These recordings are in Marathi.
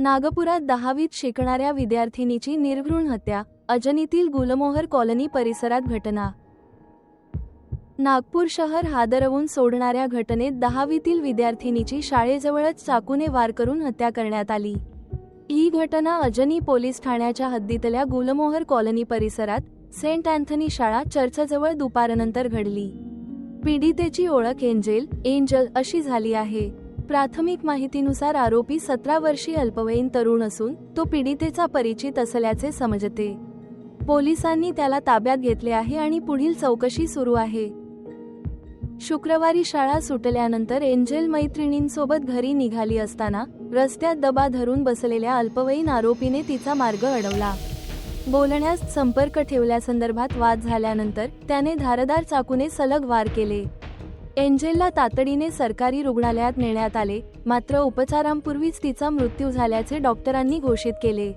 नागपुरात दहावीत शिकणाऱ्या विद्यार्थिनीची निर्घृण हत्या अजनीतील गुलमोहर कॉलनी परिसरात घटना. नागपूर शहर हादरवून सोडणाऱ्या घटनेत दहावीतील विद्यार्थिनीची शाळेजवळच चाकूने वार करून हत्या करण्यात आली. ही घटना अजनी पोलीस ठाण्याच्या हद्दीतल्या गुलमोहर कॉलनी परिसरात सेंट अँथनी शाळा चर्चजवळ दुपारनंतर घडली. पीडितेची ओळख एंजेल एंजल अशी झाली आहे. प्राथमिक माहितीनुसार आरोपी सतरा वर्षीय अल्पवयीन तरुण असून तो पीडितेचा परिचित असल्याचे समजते. पोलिसांनी त्याला ताब्यात घेतले आहे आणि पुढील चौकशी सुरू आहे. शुक्रवारी शाळा सुटल्यानंतर एंजेल मैत्रिणींसोबत घरी निघाली असताना रस्त्यात दबा धरून बसलेल्या अल्पवयीन आरोपीने तिचा मार्ग अडवला. बोलण्यास संपर्क ठेवल्यासंदर्भात वाद झाल्यानंतर त्याने धारदार चाकूने सलग वार केले. एंजेलला तातडीने सरकारी रुग्णालयात नेण्यात आले. मात्र उपचारांपूर्वीच तिचा मृत्यू झाल्याचे डॉक्टरांनी घोषित केले.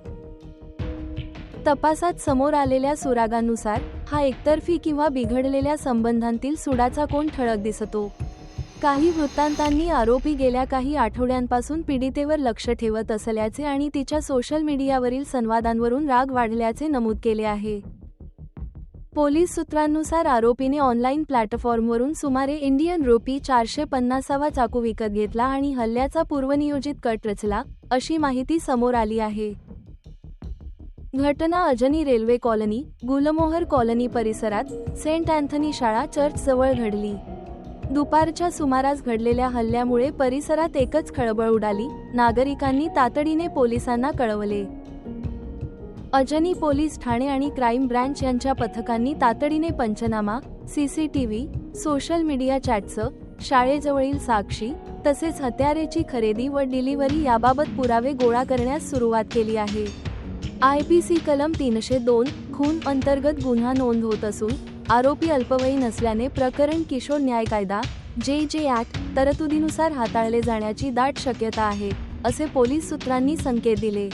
तपासात समोर आलेल्या सुरागांनुसार हा एकतर्फी किंवा बिघडलेल्या संबंधांतील सुडाचा कोण ठळक दिसतो? काही वृत्तांतांनी आरोपी गेल्या काही आठवड्यांपासून पीडितेवर लक्ष ठेवत असल्याचे आणि तिच्या सोशल मीडियावरील संवादांवरून राग वाढल्याचे नमूद केले आहे. पोलीस सूत्रांनुसार आरोपीने ऑनलाईन प्लॅटफॉर्मवरून सुमारे इंडियन रुपी चारशे पन्नासावा चाकू विकत घेतला आणि हल्ल्याचा पूर्वनियोजित कट रचला अशी माहिती समोर आली आहे. घटना Ajni railway colony Gulmohar colony परिसरात सेंट अँथनी शाळा चर्च जवळ घडली. दुपारच्या सुमारास घडलेल्या हल्ल्यामुळे परिसरात एकच खळबळ उडाली नागरिकांनी तातडीने पोलिसांना कळवले. अजनी पोलीस ठाणे आणि क्राईम ब्रँच यांच्या पथकांनी तातडीने पंचनामा सीसीटीव्ही सोशल मीडिया चॅटचं शाळेजवळील साक्षी तसेच हत्यारेची खरेदी व डिलिव्हरी याबाबत पुरावे गोळा करण्यास सुरुवात केली आहे. आय पी सी कलम तीनशे दोन खून अंतर्गत गुन्हा नोंद होत असून आरोपी अल्पवयीन असल्याने प्रकरण किशोर न्याय कायदा जे जे ऍक्ट तरतुदीनुसार हाताळले जाण्याची दाट शक्यता आहे असे पोलीस सूत्रांनी संकेत दिले.